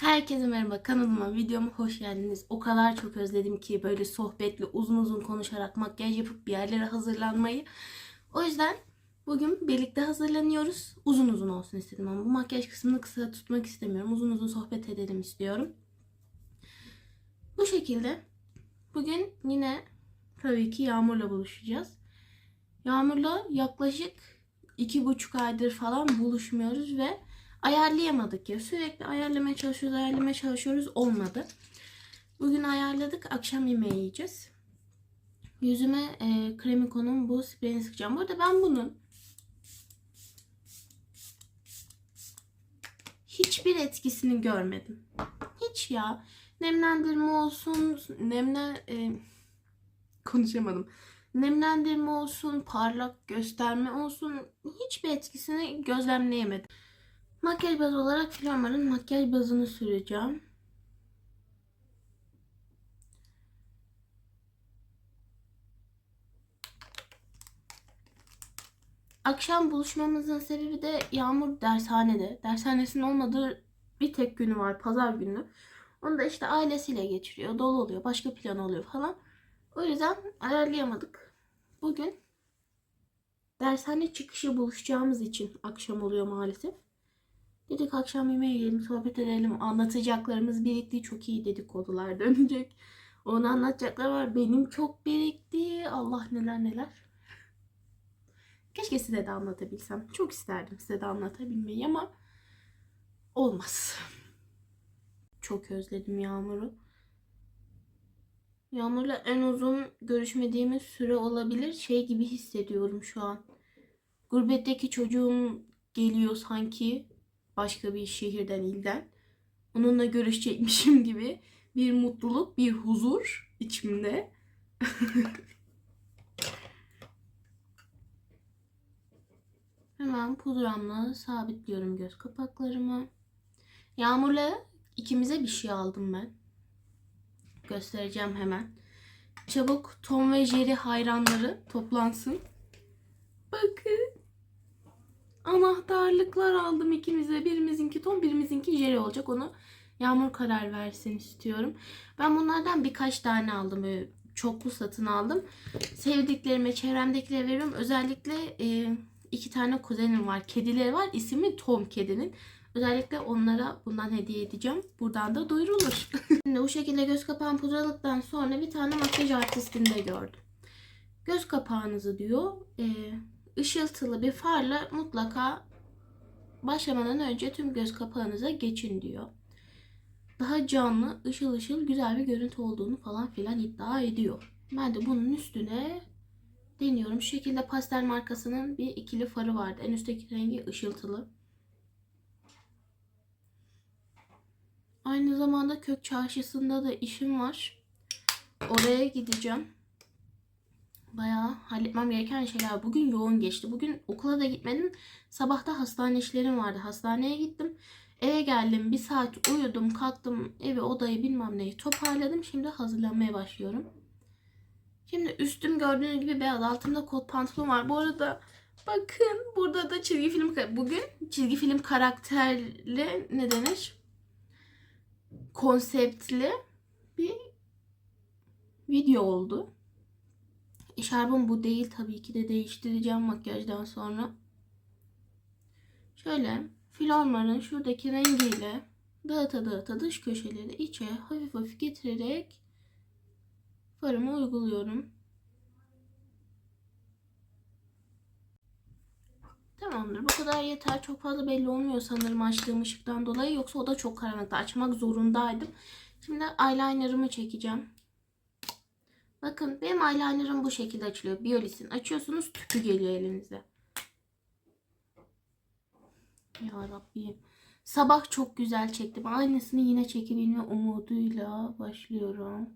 Herkese merhaba kanalıma videoma hoş geldiniz. O kadar çok özledim ki böyle sohbetli uzun uzun konuşarak makyaj yapıp bir yerlere hazırlanmayı. O yüzden bugün birlikte hazırlanıyoruz. Uzun uzun olsun istedim ama bu makyaj kısmını kısa tutmak istemiyorum. Uzun uzun sohbet edelim istiyorum. Bu şekilde bugün yine tabii ki Yağmur'la buluşacağız. Yağmur'la yaklaşık iki buçuk aydır falan buluşmuyoruz ve ayarlayamadık ya. Sürekli ayarlamaya çalışıyoruz, ayarlamaya çalışıyoruz. Olmadı. Bugün ayarladık. Akşam yemeği yiyeceğiz. Yüzüme e, Kremiko'nun bu spreyini sıkacağım. Bu arada ben bunun hiçbir etkisini görmedim. Hiç ya. Nemlendirme olsun, nemlen... E, konuşamadım. Nemlendirme olsun, parlak gösterme olsun hiçbir etkisini gözlemleyemedim. Makyaj bazı olarak Flormar'ın makyaj bazını süreceğim. Akşam buluşmamızın sebebi de Yağmur dershanede. Dershanesinin olmadığı bir tek günü var. Pazar günü. Onu da işte ailesiyle geçiriyor. Dolu oluyor. Başka plan oluyor falan. O yüzden ayarlayamadık. Bugün dershane çıkışı buluşacağımız için akşam oluyor maalesef. Dedik akşam yemeğe yiyelim, sohbet edelim. Anlatacaklarımız birikti. Çok iyi dedikodular dönecek. Onu anlatacaklar var. Benim çok birikti. Allah neler neler. Keşke size de anlatabilsem. Çok isterdim size de anlatabilmeyi ama olmaz. Çok özledim Yağmur'u. Yağmur'la en uzun görüşmediğimiz süre olabilir. Şey gibi hissediyorum şu an. Gurbetteki çocuğum geliyor sanki başka bir şehirden, ilden. Onunla görüşecekmişim gibi bir mutluluk, bir huzur içimde. Hemen pudramla sabitliyorum göz kapaklarımı. Yağmur'la ikimize bir şey aldım ben. Göstereceğim hemen. Çabuk Tom ve Jerry hayranları toplansın. Bakın. Anahtarlıklar aldım ikimize. Birimizinki Tom, birimizinki Jerry olacak. Onu Yağmur karar versin istiyorum. Ben bunlardan birkaç tane aldım. Böyle çoklu satın aldım. Sevdiklerime, çevremdekilere veriyorum. Özellikle e, iki tane kuzenim var. Kedileri var. İsmi Tom kedinin. Özellikle onlara bundan hediye edeceğim. Buradan da duyurulur. Şimdi bu şekilde göz kapağını pudraladıktan sonra bir tane makyaj artistinde gördüm. Göz kapağınızı diyor. E, ışıltılı bir farla mutlaka başlamadan önce tüm göz kapağınıza geçin diyor. Daha canlı, ışıl ışıl güzel bir görüntü olduğunu falan filan iddia ediyor. Ben de bunun üstüne deniyorum. Şu şekilde pastel markasının bir ikili farı vardı. En üstteki rengi ışıltılı. Aynı zamanda kök çarşısında da işim var. Oraya gideceğim. Bayağı halletmem gereken şeyler. Bugün yoğun geçti. Bugün okula da gitmedim. Sabahta hastane işlerim vardı. Hastaneye gittim. Eve geldim. Bir saat uyudum. Kalktım. Evi, odayı bilmem neyi toparladım. Şimdi hazırlanmaya başlıyorum. Şimdi üstüm gördüğünüz gibi beyaz. Altımda kot pantolon var. Bu arada bakın burada da çizgi film bugün çizgi film karakterli ne denir? Konseptli bir video oldu. Eşarbım bu değil tabii ki de değiştireceğim makyajdan sonra. Şöyle Flormar'ın şuradaki rengiyle dağıta dağıta dış köşeleri içe hafif hafif getirerek farımı uyguluyorum. Tamamdır. Bu kadar yeter. Çok fazla belli olmuyor sanırım açtığım ışıktan dolayı. Yoksa o da çok karanlıkta. Açmak zorundaydım. Şimdi eyelinerımı çekeceğim. Bakın benim eyelinerım bu şekilde açılıyor. Biolis'in. Açıyorsunuz tüpü geliyor elinize. Ya Rabbim. Sabah çok güzel çektim. Aynısını yine çekebilme umuduyla başlıyorum.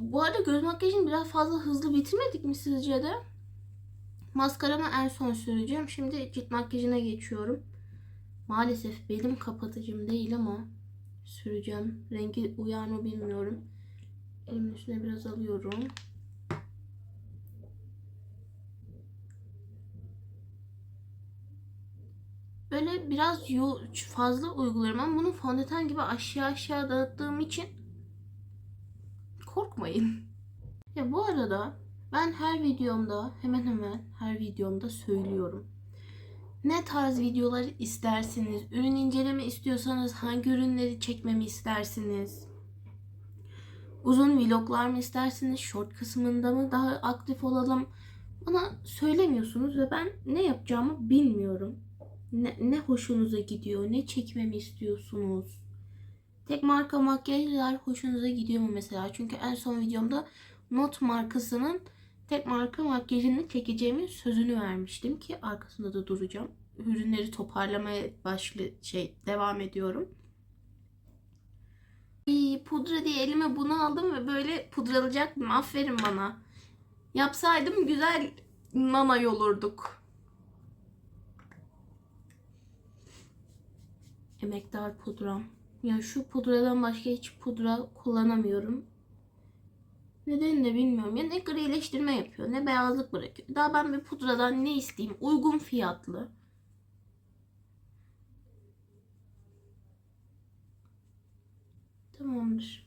Bu arada göz makyajını biraz fazla hızlı bitirmedik mi sizce de? Maskaramı en son süreceğim. Şimdi cilt makyajına geçiyorum. Maalesef benim kapatıcım değil ama süreceğim. Rengi uyar mı bilmiyorum. Elimin üstüne biraz alıyorum. Böyle biraz fazla uyguluyorum ama bunu fondöten gibi aşağı aşağı dağıttığım için korkmayın. Ya bu arada ben her videomda hemen hemen her videomda söylüyorum. Ne tarz videolar istersiniz? Ürün inceleme istiyorsanız hangi ürünleri çekmemi istersiniz? Uzun vloglar mı istersiniz? Short kısmında mı daha aktif olalım? Bana söylemiyorsunuz ve ben ne yapacağımı bilmiyorum. Ne, ne hoşunuza gidiyor? Ne çekmemi istiyorsunuz? Tek marka makyajlar hoşunuza gidiyor mu mesela? Çünkü en son videomda Not markasının tek marka makyajını çekeceğimin sözünü vermiştim ki arkasında da duracağım. Ürünleri toparlamaya başlı şey devam ediyorum. İyi, pudra diye elime bunu aldım ve böyle pudralayacaktım. Aferin bana. Yapsaydım güzel nanay olurduk. Emektar pudram. Ya şu pudradan başka hiç pudra kullanamıyorum. Nedenini de bilmiyorum. Ya ne grileştirme yapıyor ne beyazlık bırakıyor. Daha ben bir pudradan ne isteyeyim? Uygun fiyatlı. Tamamdır.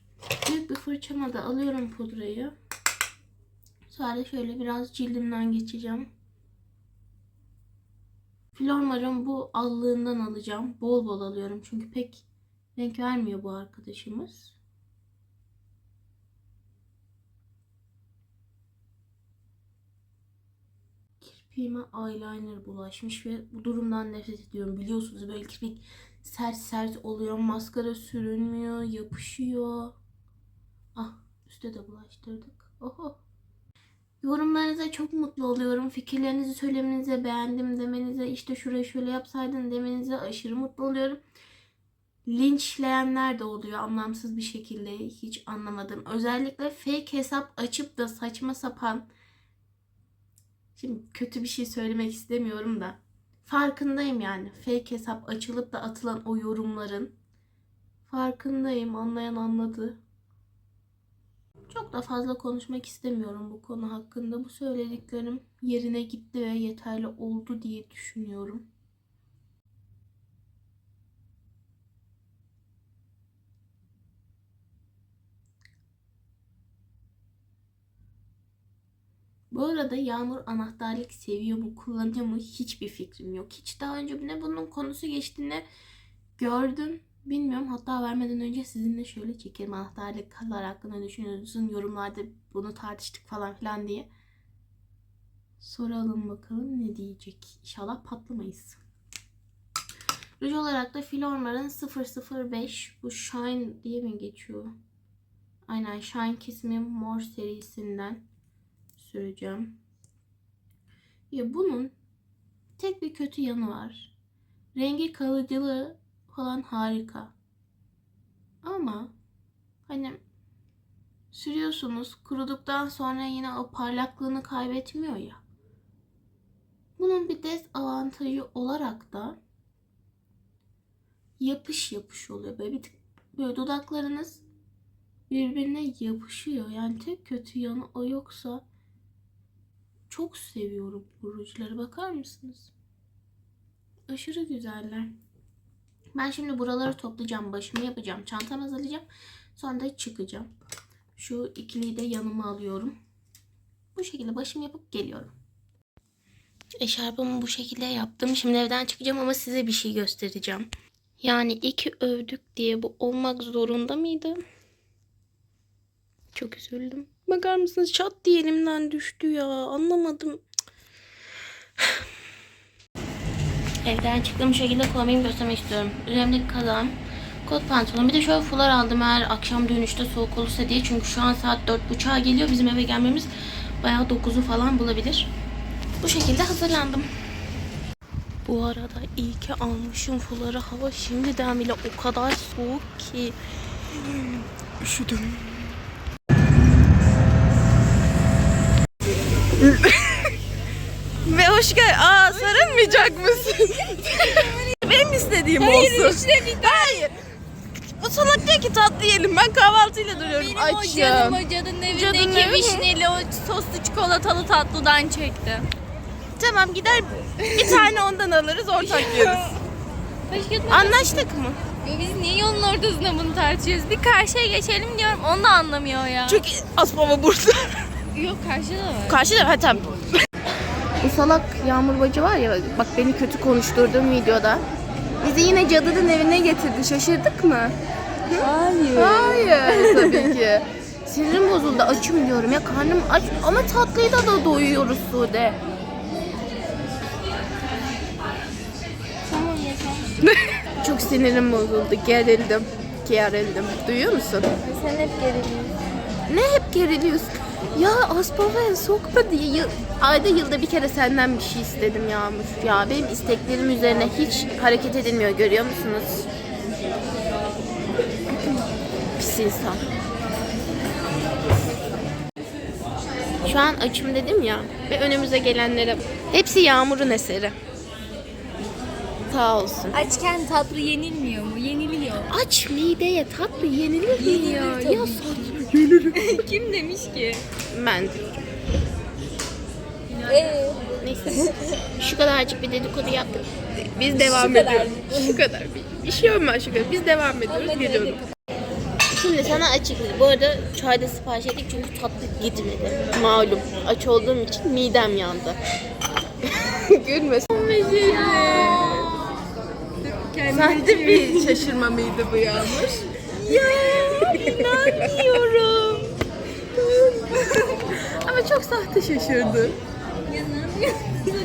Büyük bir fırçama da alıyorum pudrayı. Sadece şöyle biraz cildimden geçeceğim. Flormar'ın bu allığından alacağım. Bol bol alıyorum çünkü pek renk vermiyor bu arkadaşımız. Kirpiğime eyeliner bulaşmış ve bu durumdan nefret ediyorum. Biliyorsunuz böyle kirpik sert sert oluyor. Maskara sürünmüyor, yapışıyor. Ah, üstte de bulaştırdık. Oho. Yorumlarınıza çok mutlu oluyorum. Fikirlerinizi söylemenize, beğendim demenize, işte şurayı şöyle yapsaydın demenize aşırı mutlu oluyorum. Linçleyenler de oluyor anlamsız bir şekilde. Hiç anlamadım. Özellikle fake hesap açıp da saçma sapan Şimdi kötü bir şey söylemek istemiyorum da farkındayım yani. Fake hesap açılıp da atılan o yorumların farkındayım. Anlayan anladı. Çok da fazla konuşmak istemiyorum bu konu hakkında. Bu söylediklerim yerine gitti ve yeterli oldu diye düşünüyorum. Bu arada Yağmur anahtarlık seviyor mu, kullanıyor mu hiçbir fikrim yok. Hiç daha önce ne bunun konusu geçtiğini gördüm. Bilmiyorum. Hatta vermeden önce sizinle şöyle çekelim. Anahtarlıklar hakkında ne düşünüyorsunuz? Yorumlarda bunu tartıştık falan filan diye. Soralım bakalım ne diyecek. İnşallah patlamayız. Ruj olarak da Filormar'ın 005 bu Shine diye mi geçiyor? Aynen Shine Kiss Me More serisinden süreceğim. Ya bunun tek bir kötü yanı var. Rengi kalıcılığı falan harika. Ama hani sürüyorsunuz kuruduktan sonra yine o parlaklığını kaybetmiyor ya. Bunun bir dezavantajı olarak da yapış yapış oluyor. Böyle bir tık böyle dudaklarınız birbirine yapışıyor. Yani tek kötü yanı o yoksa çok seviyorum bu. Bakar mısınız? Aşırı güzeller. Ben şimdi buraları toplayacağım. Başımı yapacağım. Çantam hazırlayacağım. Sonra da çıkacağım. Şu ikiliyi de yanıma alıyorum. Bu şekilde başımı yapıp geliyorum. Eşarbımı bu şekilde yaptım. Şimdi evden çıkacağım ama size bir şey göstereceğim. Yani iki övdük diye bu olmak zorunda mıydı? Çok üzüldüm. Bakar mısınız? Çat diye elimden düştü ya. Anlamadım. Evden çıktığım şekilde kombinimi göstermek istiyorum. Üzerimdeki kazağım, kot pantolon. Bir de şöyle fular aldım eğer akşam dönüşte soğuk olursa diye. Çünkü şu an saat 4.30'a geliyor. Bizim eve gelmemiz bayağı 9'u falan bulabilir. Bu şekilde hazırlandım. Bu arada iyi ki almışım fuları. Hava şimdiden bile o kadar soğuk ki. Üşüdüm. Ve hoş gel. Aa sarılmayacak mısın? Beni benim istediğim olsun. üçte bir Hayır. Bu salak diyor ki tatlı yiyelim. Ben kahvaltıyla duruyorum. Benim Açım. o canım o cadının evindeki Cadının evi mi? vişneli o soslu çikolatalı tatlıdan çekti. Tamam gider bir tane ondan alırız ortak yeriz. Başka Anlaştık mı? Ya biz niye yolun ortasında bunu tartışıyoruz? Bir karşıya geçelim diyorum onu da anlamıyor ya. Çünkü Aspava burada. Yok karşıda da var. Karşıda ha tamam. Bu salak Yağmur Bacı var ya bak beni kötü konuşturduğum videoda. Bizi yine cadının evine getirdi. Şaşırdık mı? Hayır. Hayır tabii ki. Sinirim bozuldu. Açım diyorum ya. Karnım aç ama tatlıyla da doyuyoruz Sude. Tamam Çok sinirim bozuldu. Gerildim. Gerildim. Duyuyor musun? Sen hep geriliyorsun. Ne hep geriliyorsun? Ya Aspava'ya sokma diye yıl- ayda yılda bir kere senden bir şey istedim Yağmur. Ya benim isteklerim üzerine hiç hareket edilmiyor görüyor musunuz? Pis insan. Şu an açım dedim ya ve önümüze gelenlere hepsi Yağmur'un eseri. Sağ olsun. Açken tatlı yenilmiyor mu? Yeniliyor. Aç mideye tatlı yenilir mi ya? Ya saçma. Kim demiş ki? Ben Ee, Neyse. Şu kadarcık bir dedikodu yaptık. Biz devam ediyoruz. Şu kadar. Bir, bir şey olmaz şu kadar. Biz devam ediyoruz. Geliyorum. Şimdi sana açıklayayım. Bu arada çayda sipariş ettik çünkü tatlı gitmedi. Malum. Aç olduğum için midem yandı. Gülme. Sende bir şaşırma mıydı bu Yağmur? Ya inanmıyorum. Ama çok sahte şaşırdı.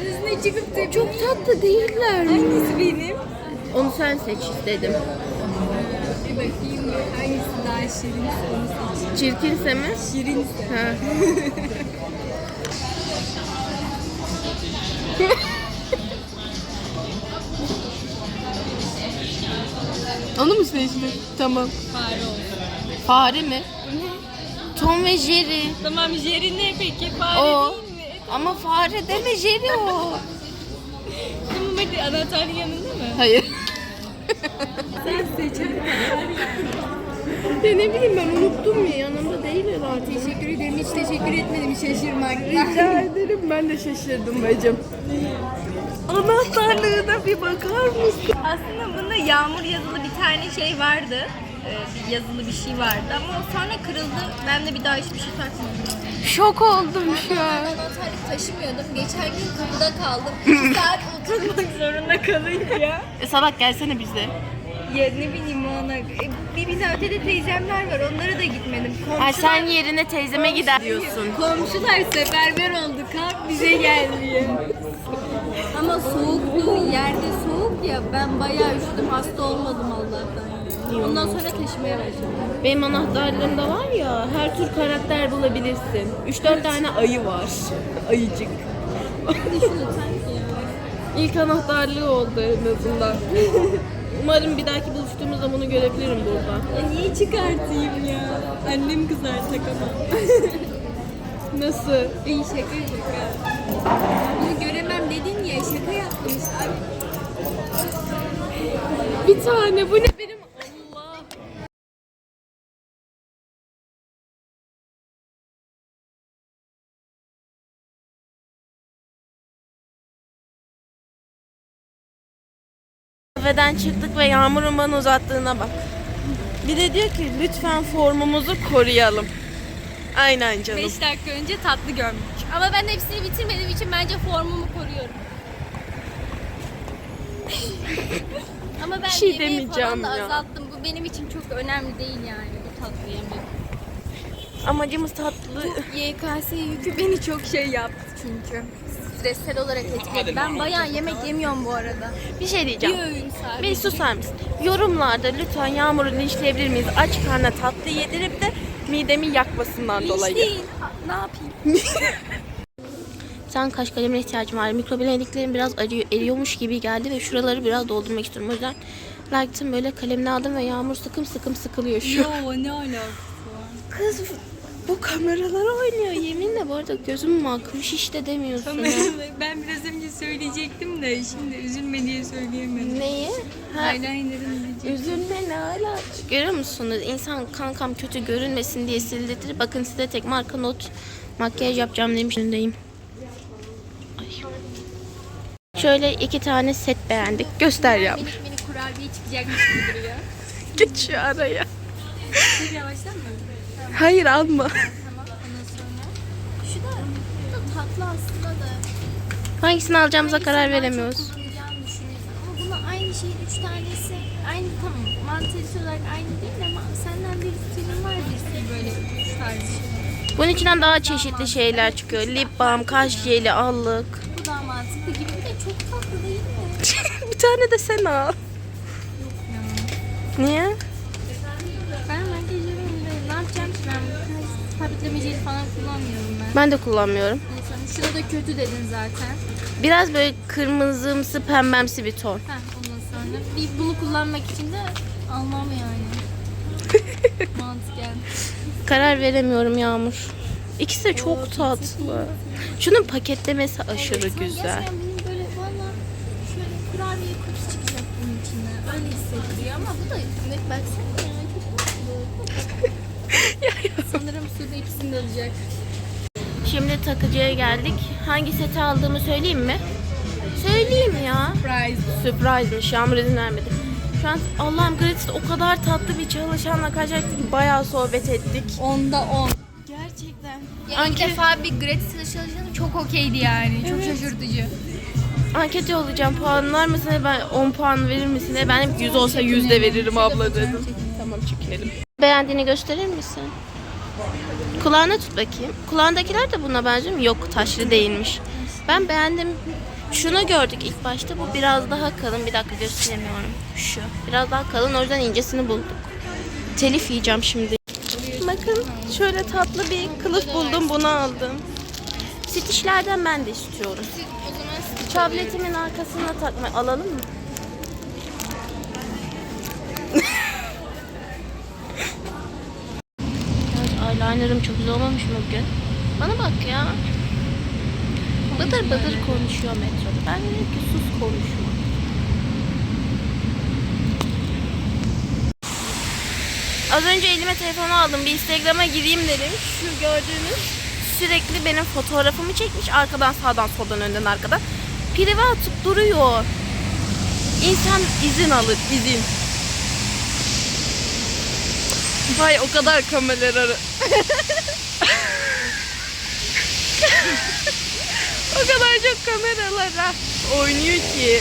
Üstüne çıkıp da Çok tatlı değiller mi? hangisi benim? Onu sen seç istedim. Bir bakayım hangisi daha şirinse onu seç. Çirkinse mi? Şirinse. Ha. Onu mu seçtin? Tamam. Fare olsun. Fare mi? Tom ve Jerry. Tamam Jerry ne peki? Fare O. değil mi? Ama fare deme Jerry o. Tamam hadi anahtarın yanında mı? Hayır. Sen seç Ya ne bileyim ben unuttum ya yanımda değil herhalde. Teşekkür ederim. Hiç teşekkür etmedim şaşırmaktan. Rica ederim ben de şaşırdım bacım. Anahtarlığına bir bakar mısın? Aslında bunda yağmur yazılı bir tane şey vardı. Ee, bir yazılı bir şey vardı ama sonra kırıldı. Ben de bir daha hiçbir şey takmadım. Şok oldum şu an. Anahtarlık taşımıyordum. Geçen gün kapıda kaldım. 2 saat oturmak zorunda kalınca. E salak gelsene bize. Ya ne bileyim o ana. E, bir bir de ötede teyzemler var. Onlara da gitmedim. Komşular, Ay sen yerine teyzeme gider diyorsun. komşular seferber oldu. Kalk bize gel diye. Ama soğuktu. Yerde soğuk ya. Ben bayağı üşüdüm. Hasta olmadım Allah'tan. Ondan sonra taşımaya başladım. Benim anahtarlarımda var ya her tür karakter bulabilirsin. 3-4 tane ayı var. Ayıcık. İlk anahtarlığı oldu en azından. Umarım bir dahaki buluştuğumuzda bunu görebilirim burada. Ya niye çıkartayım ya? Annem kızar takamam. Nasıl? İyi şaka şaka. Bunu göremem dedin ya şaka yaptım işte. Bir tane bu ne? Benim Kafeden çıktık ve Yağmur'un bana uzattığına bak. Bir de diyor ki lütfen formumuzu koruyalım. Aynen canım. 5 dakika önce tatlı görmüş. Ama ben hepsini bitirmediğim için bence formumu koruyorum. Ama ben şey yemeği demeyeceğim falan da ya. azalttım. Bu benim için çok önemli değil yani bu tatlı yemek. Amacımız tatlı. YKS yükü beni çok şey yaptı çünkü. Stressel olarak etkiledi. Ben bayağı yemek yemiyorum bu arada. Bir şey Bir diyeceğim. öğün sadece. Bir susar mısın? Yorumlarda lütfen Yağmur'u linçleyebilir miyiz? Aç karnına tatlı yedirip de midemi yakmasından Hiç dolayı. değil. Ne yapayım? Sen kaş kalemine ihtiyacım var. Mikrobilendiklerim biraz arıyor, eriyormuş gibi geldi ve şuraları biraz doldurmak istiyorum. O yüzden Light'ın böyle kalemini aldım ve Yağmur sıkım sıkım sıkılıyor şu. Yo ne alakası var? Kız bu kameralara oynuyor yeminle bu arada gözüm akmış işte demiyorsun. ben biraz önce söyleyecektim de şimdi üzülme diye söyleyemedim. Neyi? Eyeliner'ın diyecek. Üzülme ne hala. Görüyor musunuz? İnsan kankam kötü görünmesin diye sildirtir. Bakın size tek marka not makyaj yapacağım demiş önündeyim. Şöyle iki tane set beğendik. Göster ya. Minik minik kurabiye çıkacakmış gibi duruyor. Geç şu araya. Yavaştan mı? Hayır alma. Tamam ondan sonra. Şu da, bu da tatlı aslında da. Hangisini alacağımıza Hangisini karar daha çok veremiyoruz. kullanacağını. Ama buna aynı şeyin üç tanesi. Aynı tamam mantıksal olarak aynı değil ama senden bir senin var bir sürü böyle üç tarzı şey. Bunun içinden daha çeşitli şeyler çıkıyor. Lip balm, kaş jeli, allık. Bu daha mantıklı gibi bir de çok tatlı değil mi? Bir tane de sen al. Niye? Ben makyajlarımda ne yapacağım ki ben jeli falan kullanmıyorum ben. Ben de kullanmıyorum. Ondan sonra şurada kötü dedin zaten. Biraz böyle kırmızımsı, pembemsi bir ton. Heh, ondan sonra bir bunu kullanmak için de almam yani. Mantıken. Karar veremiyorum Yağmur. İkisi de çok tatlı. Şunun paketlemesi aşırı Evet, güzel. Benim böyle valla şöyle kurabiye kutusu çıkacak bunun içinden. Öyle hissettiriyor ama bu da baksana ya çok Sude ikisini de alacak. Şimdi takıcıya geldik. Hangi seti aldığımı söyleyeyim mi? Söyleyeyim ya. Prize. Sürprizmiş. Yağmur izin vermedi. Şu an Allah'ım Gratis'te o kadar tatlı bir çalışanla karşılaştık ki bayağı sohbet ettik. Onda 10. Gerçekten. Ya ilk defa bir gratis çalışanı çok okeydi yani. Çok şaşırtıcı. Anket yollayacağım. Puanlar mısın? Ben 10 puan verir misin? Ben hep 100 olsa 100 de veririm abla dedim. Tamam çekinelim. Beğendiğini gösterir misin? Kulağına tut bakayım. Kulağındakiler de buna benziyor mu? Yok taşlı değilmiş. Ben beğendim. Şunu gördük ilk başta. Bu biraz daha kalın. Bir dakika gösteremiyorum. Şu. Biraz daha kalın. O yüzden incesini bulduk. Telif yiyeceğim şimdi. Bakın şöyle tatlı bir kılıf buldum. Bunu aldım. Stitchlerden ben de istiyorum. Tabletimin arkasına takma alalım mı? Eyelinerım çok güzel olmamış mı bugün? Bana bak ya. Bıdır bıdır konuşuyor metroda. Ben dedim ki sus konuşma. Az önce elime telefonu aldım. Bir Instagram'a gireyim dedim. Şu gördüğünüz sürekli benim fotoğrafımı çekmiş. Arkadan sağdan soldan önden arkadan. Prive atıp duruyor. İnsan izin alır izin. Vay o kadar kameraları. o kadar çok kameralara oynuyor ki.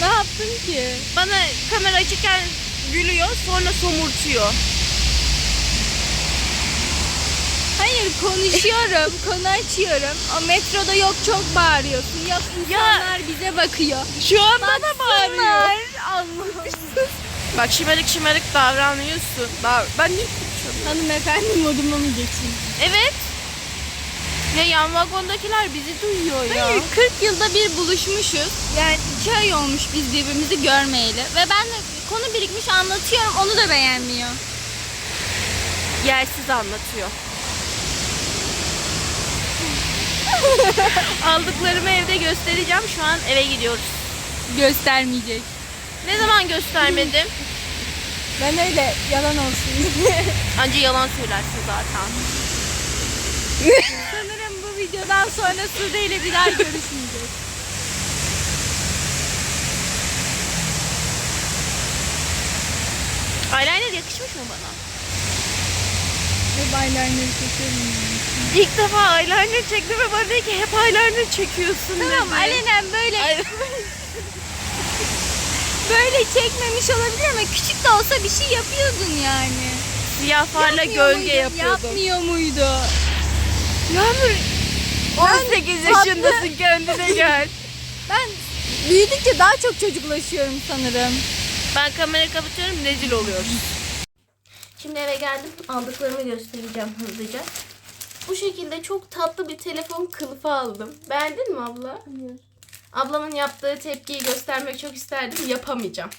ne yaptın ki? Bana kamera açıkken gülüyor sonra somurtuyor. Hayır konuşuyorum, konu açıyorum. O metroda yok çok bağırıyorsun. Yok insanlar bize bakıyor. Şu an bana bağırıyor. Baksınlar. Bak şımarık şımarık davranıyorsun. Dav ben niye konuşuyorum? Hanımefendi moduma mı geçeyim? Evet. Ya yan vagondakiler bizi duyuyor ya. Hayır 40 yılda bir buluşmuşuz. Yani 2 ay olmuş biz birbirimizi görmeyeli. Ve ben de konu birikmiş anlatıyorum onu da beğenmiyor. Yersiz anlatıyor. Aldıklarımı evde göstereceğim. Şu an eve gidiyoruz. Göstermeyecek. Ne zaman göstermedim? Ben öyle yalan olsun. Anca yalan söylersin zaten. Sanırım bu videodan sonra Sude ile bir daha görüşmeyeceğiz. Eyeliner yakışmış mı bana? Hep eyeliner'ı çekiyorum. İlk defa eyeliner çektim ve bana dedi ki hep eyeliner çekiyorsun Tamam dedi. alenen böyle böyle çekmemiş olabilir ama küçük de olsa bir şey yapıyordun yani. Siyah farla Yapmıyor gölge muydun? yapıyordum. Yapmıyor muydu? Yağmur 18 yaşındasın kendine gel. Ben büyüdükçe daha çok çocuklaşıyorum sanırım. Ben kamerayı kapatıyorum rezil oluyoruz. Şimdi eve geldim. Aldıklarımı göstereceğim hızlıca. Bu şekilde çok tatlı bir telefon kılıfı aldım. Beğendin mi abla? Ablamın yaptığı tepkiyi göstermek çok isterdim. Yapamayacağım.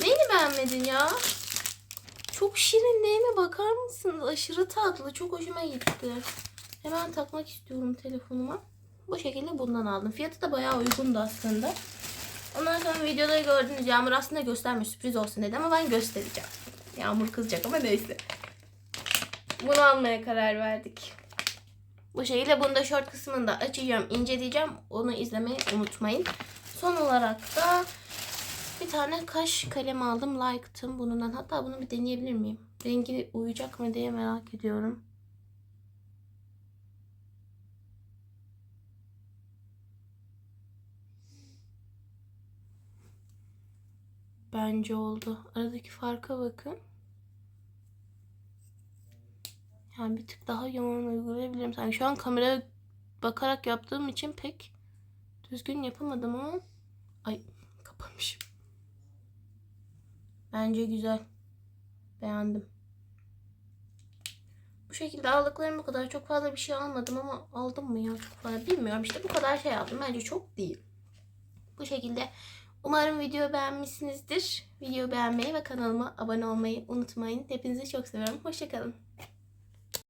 Neyini beğenmedin ya? Çok şirin değil mi? Bakar mısınız? Aşırı tatlı. Çok hoşuma gitti. Hemen takmak istiyorum telefonuma. Bu şekilde bundan aldım. Fiyatı da bayağı uygundu aslında. Ondan sonra videoda gördüğünüz Yağmur aslında gösterme sürpriz olsun dedi ama ben göstereceğim. Yağmur kızacak ama neyse. Bunu almaya karar verdik. Bu şekilde bunu da short kısmında açacağım, inceleyeceğim. Onu izlemeyi unutmayın. Son olarak da bir tane kaş kalem aldım. Like'tım bundan. Hatta bunu bir deneyebilir miyim? Rengi uyacak mı diye merak ediyorum. Bence oldu. Aradaki farka bakın. Yani bir tık daha yoğun uygulayabilirim. Sanki şu an kameraya bakarak yaptığım için pek düzgün yapamadım ama ay kapamışım. Bence güzel. Beğendim. Bu şekilde aldıklarım bu kadar. Çok fazla bir şey almadım ama aldım mı ya çok fazla bilmiyorum. İşte bu kadar şey aldım. Bence çok değil. Bu şekilde umarım video beğenmişsinizdir. Videoyu beğenmeyi ve kanalıma abone olmayı unutmayın. Hepinizi çok seviyorum. Hoşçakalın.